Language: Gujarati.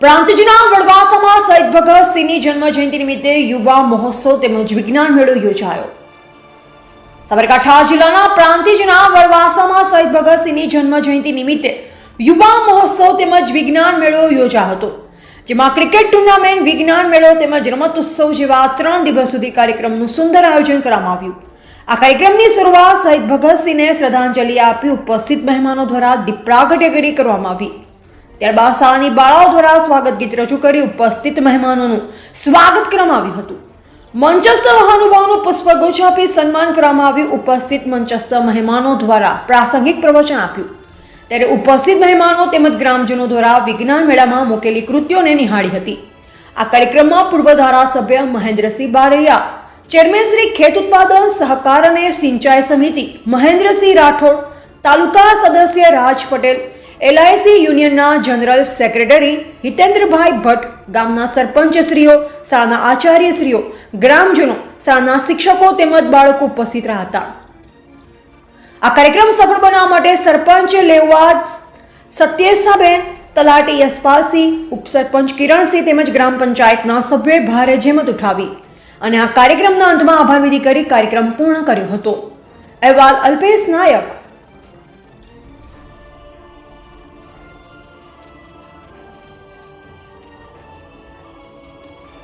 પ્રાંતિજના વડવાસામાં શહીદ ભગતસિંહની જન્મ જયંતિ નિમિત્તે યુવા મહોત્સવ તેમજ વિજ્ઞાન મેળો યોજાયો. સાબરકાંઠા જિલ્લાના પ્રાંતિજના વડવાસામાં શહીદ ભગતસિંહની જન્મ જયંતિ નિમિત્તે યુવા મહોત્સવ તેમજ વિજ્ઞાન મેળો યોજાયો હતો, જેમાં ક્રિકેટ ટુર્નામેન્ટ, વિજ્ઞાન મેળો તેમજ રમત ઉત્સવ જેવા ત્રણ દિવસ સુધી કાર્યક્રમનું સુંદર આયોજન કરવામાં આવ્યું. આ કાર્યક્રમની શરૂઆત શહીદ ભગતસિંહને શ્રદ્ધાંજલિ આપી ઉપસ્થિત મહેમાનો દ્વારા દીપ પ્રાગટ્યગીરી કરવામાં આવી. ત્યારબાદ શાળાની બાળાઓ દ્વારા સ્વાગત ગીત રજૂ કરી ઉપસ્થિત મહેમાનોનું સ્વાગત કરવામાં આવ્યું હતું. મંચસ્થ મહાનુભાવોનું પુષ્પગુચ્છ આપી સન્માન કરવામાં આવ્યું. ઉપસ્થિત મંચસ્થ મહેમાનો દ્વારા પ્રાસંગિક પ્રવચન આપ્યું. ત્યારે ઉપસ્થિત મહેમાનો તેમજ ગ્રામજનો દ્વારા વિજ્ઞાન મેળામાં મૂકેલી કૃતિઓને નિહાળી હતી. આ કાર્યક્રમમાં પૂર્વ ધારાસભ્ય મહેન્દ્રસિંહ બારૈયા, ચેરમેન શ્રી ખેત ઉત્પાદન સહકાર અને સિંચાઈ સમિતિ મહેન્દ્રસિંહ રાઠોડ, તાલુકા સદસ્ય રાજ પટેલ એલઆઈસી યુનિયનના જનરલ સેક્રેટરી હિતેન્દ્રભાઈ ભટ્ટ, ગામના સરપંચશ્રીઓ, શાળાના આચાર્યશ્રીઓ, ગ્રામજનો, શાળાના શિક્ષકો તેમજ બાળકો ઉપસ્થિત રહ્યા હતા. આ કાર્યક્રમ સફળ બનાવવા માટે સરપંચ લેવા સત્યેશાબેન, તલાટી યશપાલસિંહ, ઉપસરપંચ કિરણસિંહ તેમજ ગ્રામ પંચાયતના સભ્યોએ ભારે જહેમત ઉઠાવી અને આ કાર્યક્રમના અંતમાં આભાર વિધિ કરી કાર્યક્રમ પૂર્ણ કર્યો હતો. અહેવાલ અલ્પેશ નાયક